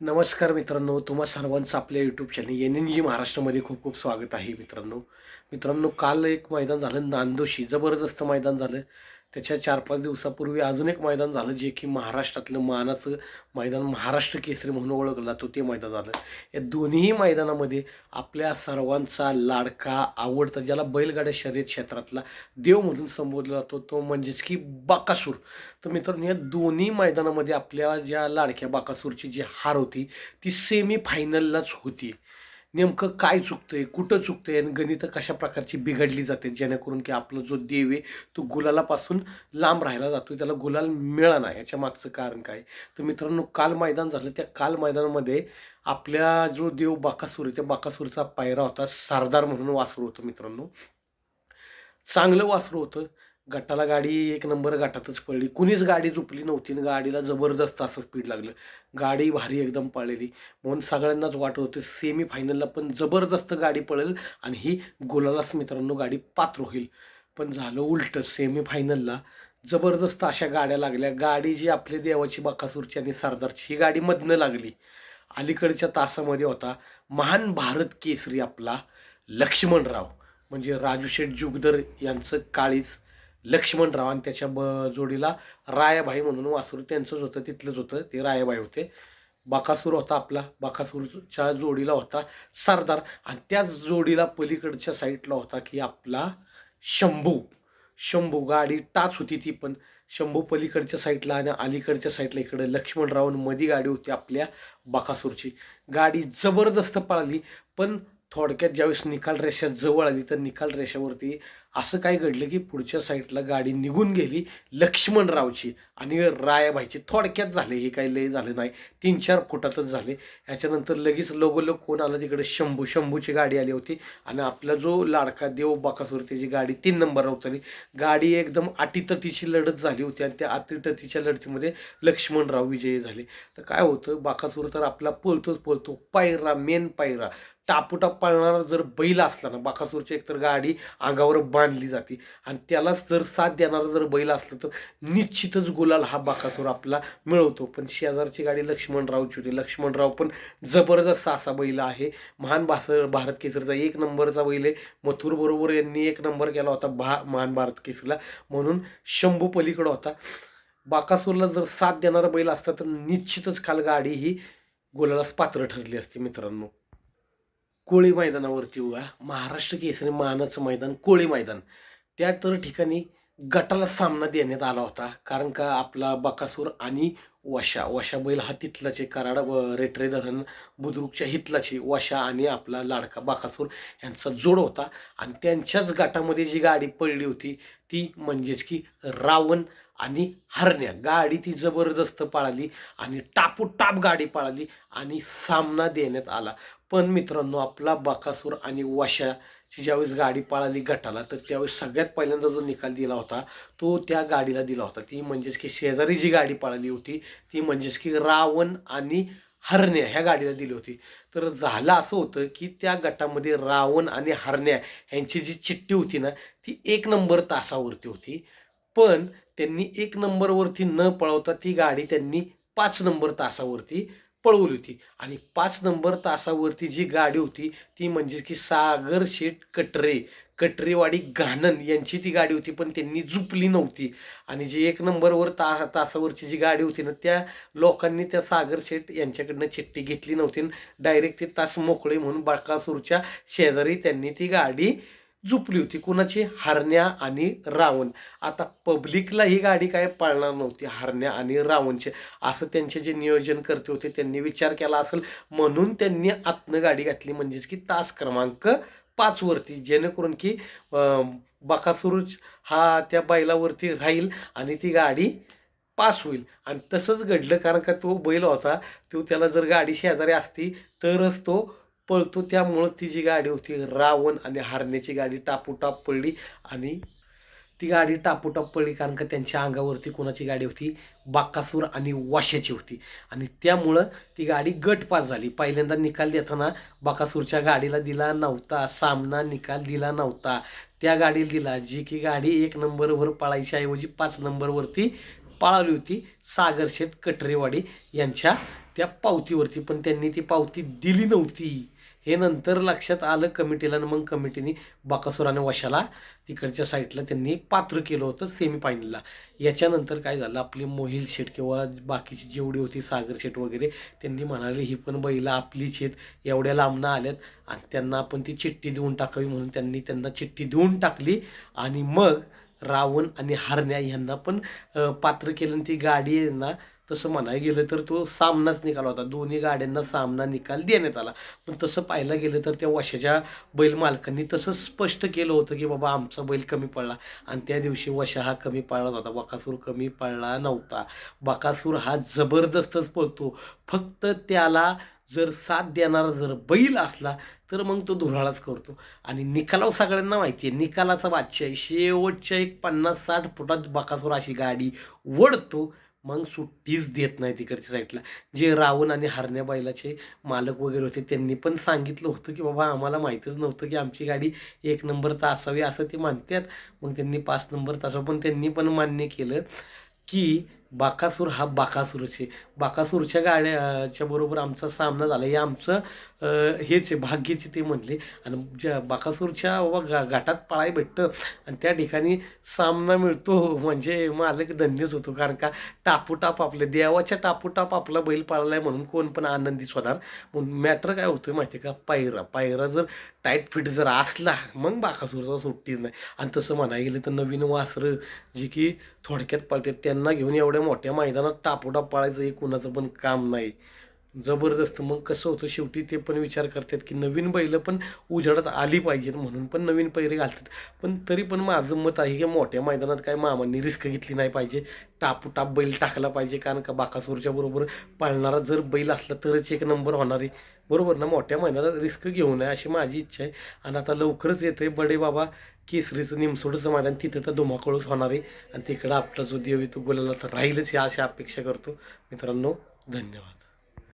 नमस्कार मित्रांनो तुम्हा सर्वांचं आपल्या YouTube channel N N G महाराष्ट्रामध्ये खूप खूप स्वागत आहे मित्रांनो. मित्रांनो काल एक मैदान झालं नांदोशी जबरदस्त मैदान झालं. त्याच्या चार पाच दिवसापूर्वी अजून एक मैदान झालं जे की महाराष्ट्रातलं मानाचं मैदान महाराष्ट्र केसरी म्हणून ओळखलं जातो ते मैदान झालं. या दोन्ही मैदानामध्ये आपल्या सर्वांचा लाडका आवडता ज्याला बैलगाड्या शर्यत क्षेत्रातला देव म्हणून संबोधला जातो तो म्हणजेच की बाकासूर. तर मित्रांनो या दोन्ही मैदानामध्ये आपल्या ज्या लाडक्या बाकासूरची जी हार होती ती सेमी फायनललाच होती. नेमकं काय चुकतं आहे कुठं चुकतं आहे आणि गणितं कशा प्रकारची बिघडली जाते जेणेकरून की आपला जो देव आहे तो गुलालापासून लांब राहायला जातो त्याला गुलाल मिळाला याच्या मागचं कारण काय? तर मित्रांनो काल मैदान झालं. त्या काल मैदानामध्ये आपल्या जो देव बाकासूर त्या बाकासूरचा पायरा होता सरदार म्हणून वासरू होतं मित्रांनो. चांगलं वासरू होतं. गटाला गाडी एक नंबर गटातच पडली. कुणीच गाडी झुपली नव्हती आणि गाडीला जबरदस्त असं स्पीड लागलं. गाडी भारी एकदम पळलेली. म्हणून सगळ्यांनाच वाटत होते सेमी फायनलला पण जबरदस्त गाडी पळेल आणि ही गोलालाच मित्रांनो गाडी पात्र होईल. पण झालं उलटं. सेमी फायनलला जबरदस्त अशा गाड्या लागल्या. गाडी जी आपली देवाची बाकासूरची आणि सरदारची ही गाडी मधनं लागली. अलीकडच्या तासामध्ये होता. महान भारत केसरी आपला लक्ष्मणराव. म्हणजे राजू शेठ जुगदर यांचं काळीच लक्ष्मणराव आणि त्याच्या ब जोडीला रायाबाई म्हणून वासरू त्यांचंच होतं तिथलंच होतं ते रायाबाई होते. बाकासूर होता आपला बाकासूरच्या जोडीला होता सरदार आणि त्याच जोडीला पलीकडच्या साईडला होता की आपला शंभू. शंभू गाडी टाच होती ती पण. शंभू पलीकडच्या साईडला आणि अलीकडच्या साईडला इकडे लक्ष्मणराव मधी गाडी होती आपल्या बाकासूरची. गाडी जबरदस्त पळाली पण थोडक्यात ज्यावेळेस निकाल रेषा जवळ आली तर निकाल रेषावरती असं काय घडलं की पुढच्या साईडला गाडी निघून गेली लक्ष्मणरावची आणि रायाबाईची. थोडक्यात झाले हे काही लय झालं नाही. तीन चार फुटातच झाले. ह्याच्यानंतर लगेच लगोलग कोण आलं तिकडे? शंभू शंभूची गाडी आली होती. आणि आपला जो लाडका देव बाकासूर त्याची गाडी तीन नंबरवर उतरली. गाडी एकदम अटीतटीची लढत झाली होती आणि त्या अटीतटीच्या लढतीमध्ये लक्ष्मणराव विजयी झाले. तर काय होतं बाकासूर तर आपला पळतोच पळतो. पायरा मेन पायरा. टापूटाप पाळणारा जर बैल असला ना बाकासूरची एकतर गाडी अंगावर मानली जाते. आणि त्यालाच जर साथ देणारा जर बैल असला तर निश्चितच गुलाल हा बाकासूर आपला मिळवतो. पण शेजारची गाडी लक्ष्मणरावची होती. लक्ष्मणराव पण जबरदस्त असा बैल आहे. महान भास भारत केसरीचा एक नंबरचा बैल आहे. मथुर बरोबर यांनी एक नंबर केला होता भा महान भारत केसरीला. म्हणून शंभू पलीकडं होता. बाकासूरला जर साथ देणारा बैल असता तर निश्चितच काल गाडी ही गुलालाच पात्र ठरली असती मित्रांनो. कोळी मैदानावरती उभा. महाराष्ट्र केसरी मानाचं मैदान कोळी मैदान. त्या तर ठिकाणी गटाला सामना देण्यात आला होता. कारण का आपला बकासूर आणि वशा वशा बैल हा तिथलाचे कराड रेटरे धरण बुद्रुकच्या हितलाची वशा आणि आपला लाडका बाकासूर यांचा जोड होता. आणि त्यांच्याच गटामध्ये जी गाडी पडली होती ती म्हणजेच की रावण आणि हरण्या. गाडी ती जबरदस्त पळाली आणि टापोटाप गाडी पळाली आणि सामना देण्यात आला. पण मित्रांनो आपला बाकासूर आणि वशाची ज्यावेळेस गाडी पळाली गटाला तर त्यावेळेस सगळ्यात पहिल्यांदा जो निकाल दिला होता तो त्या गाडीला दिला होता. ती म्हणजेच की शेजारी जी गाडी पळाली होती ती म्हणजेच की रावण आणि हरण्या ह्या गाडीला दिली होती. तर झालं असं होतं की त्या गटामध्ये रावण आणि हरण्या ह्यांची जी चिठ्ठी होती ना ती एक नंबर तासावरती होती. पण त्यांनी एक नंबरवरती न पळवता ती गाडी त्यांनी पाच नंबर तासावरती पळवली होती. आणि पाच नंबर तासावरती जी गाडी होती ती म्हणजे की सागर शेठ कटरे कटरेवाडी घाणन यांची ती गाडी होती पण त्यांनी झुपली नव्हती. आणि जी एक नंबरवर ता तासावरची जी गाडी होती ना त्या लोकांनी त्या सागर शेठ यांच्याकडनं चिठ्ठी घेतली नव्हती. डायरेक्ट ते तास मोकळे म्हणून बाळकासूरच्या शेजारी त्यांनी ती गाडी जुपली होती. कुणाची? हरण्या आणि रावण. आता पब्लिकला ही गाडी काय पाळणार नव्हती. हरण्या आणि रावणचे. असं त्यांचे जे नियोजन करते होते त्यांनी विचार केला असेल. म्हणून त्यांनी आतनं गाडी घातली. म्हणजेच की तास क्रमांक पाचवरती जेणेकरून की बकासूर हा त्या बैलावरती राहील आणि ती गाडी पास होईल. आणि तसंच घडलं. कारण का तो बैल होता. तो त्याला जर गाडी शेजारी असती तरच तो पळतो त्यामुळं ती जी गाडी होती रावण आणि हारण्याची गाडी टापूटाप पडली आणि ती गाडी टापूटाप पडली कारण का त्यांच्या अंगावरती कोणाची गाडी होती? बाकासूर आणि वाशाची होती. आणि त्यामुळं ती गाडी गटपास झाली. पहिल्यांदा निकाल देताना बाकासूरच्या गाडीला दिला नव्हता. सामना निकाल दिला नव्हता. त्या गाडीला दिला. जी की गाडी एक नंबरवर पळायच्या ऐवजी पाच नंबरवरती पळाली होती. सागरशेत कटरेवाडी यांच्या त्या पावतीवरती. पण त्यांनी ती पावती दिली नव्हती. हे नंतर लक्षात आलं कमिटीला आणि मग कमिटीने बाकासुराने वशाला तिकडच्या साईडला त्यांनी पात्र केलं होतं सेमीफायनलला याच्यानंतर काय झालं आपली मोहिल शेट किंवा बाकीची जेवढी होती सागर शेट वगैरे त्यांनी म्हणाले ही पण बैला आपली शेत एवढ्या लांबनं आल्यात. आणि त्यांना आपण ती चिठ्ठी देऊन टाकावी म्हणून त्यांनी त्यांना चिठ्ठी देऊन टाकली. आणि मग रावण आणि हरण्या यांना पण पात्र केलं आणि ती गाडी यांना तसं म्हणायला गेलं तर तो सामनाच निकाल होता. दोन्ही गाड्यांना सामना निकाल देण्यात आला. पण तसं पाहायला गेलं तर त्या वशाच्या बैल मालकांनी तसं स्पष्ट केलं होतं की बाबा आमचा बैल कमी पडला. आणि त्या दिवशी वशा हा कमी पडला होता. बकासूर कमी पडला नव्हता. बकासूर हा जबरदस्तच पळतो. फक्त त्याला जर साथ देणारा जर बैल असला तर मग तो धुराळाच करतो. आणि निकालाव सगळ्यांना माहिती आहे निकालाचा बादशाह आहे. शेवटच्या एक पन्नास साठ फुटात बकासूर अशी गाडी ओढतो. मग सुट्टीच देत नाही तिकडच्या साईडला. जे रावण आणि हरण्या बैलाचे मालक वगैरे होते त्यांनी पण सांगितलं होतं की बाबा आम्हाला माहीतच नव्हतं की आमची गाडी एक नंबर तासावी असं ते मानतात. मग त्यांनी पाच नंबर तासावं पण त्यांनी पण मान्य केलं की बाकासूर हा बाकासूरचे बाकासूरच्या गाड्याच्या बरोबर आमचा सामना झाला. हे आमचं हेच आहे भाग्याचे ते म्हणले. आणि ज्या बाकासूरच्या बाबा गा घाटात पळाय भेटतं. आणि त्या ठिकाणी सामना मिळतो. म्हणजे मालक धन्यच होतो. कारण का टापूटाप आपले देवाच्या टापूटाप आपला बैल पाळलाय म्हणून कोण पण आनंदीच होणार. म्हणून मॅटर काय होतं माहिती आहे का? पायरा पायरा जर टाईट फिट जर असला मग बाकासूरचा सुट्टीच नाही. आणि तसं म्हणायला गेलं तर नवीन वासरं जी की थोडक्यात पळतात त्यांना घेऊन एवढ्या मोठ्या मैदानात टापोटाप पाळायचं हे कुणाचं पण काम नाही. जबरदस्त. मग कसं होतं शेवटी ते पण विचार करतात की नवीन बैलं पण उजाडात आली पाहिजेत म्हणून पण नवीन पैरे घालतात. पण तरी पण माझं मत आहे की मोठ्या मैदानात काय मामांनी रिस्क घेतली नाही पाहिजे. टापूटाप बैल टाकला पाहिजे कारण का बाकासूरच्या बरोबर पाळणारा जर बैल असला तरच एक नंबर होणार आहे. बरोबर ना? मोठ्या मैदानात रिस्क घेऊ नये अशी माझी इच्छा आहे. आणि आता लवकरच येते बडे बाबा. केसरीचं निमसोडचं मैदान तिथं तर धुमाकूळच होणार आहे. आणि तिकडं आपला जो देव तो गुलाला तर राहीलच या अशी अपेक्षा करतो. मित्रांनो धन्यवाद.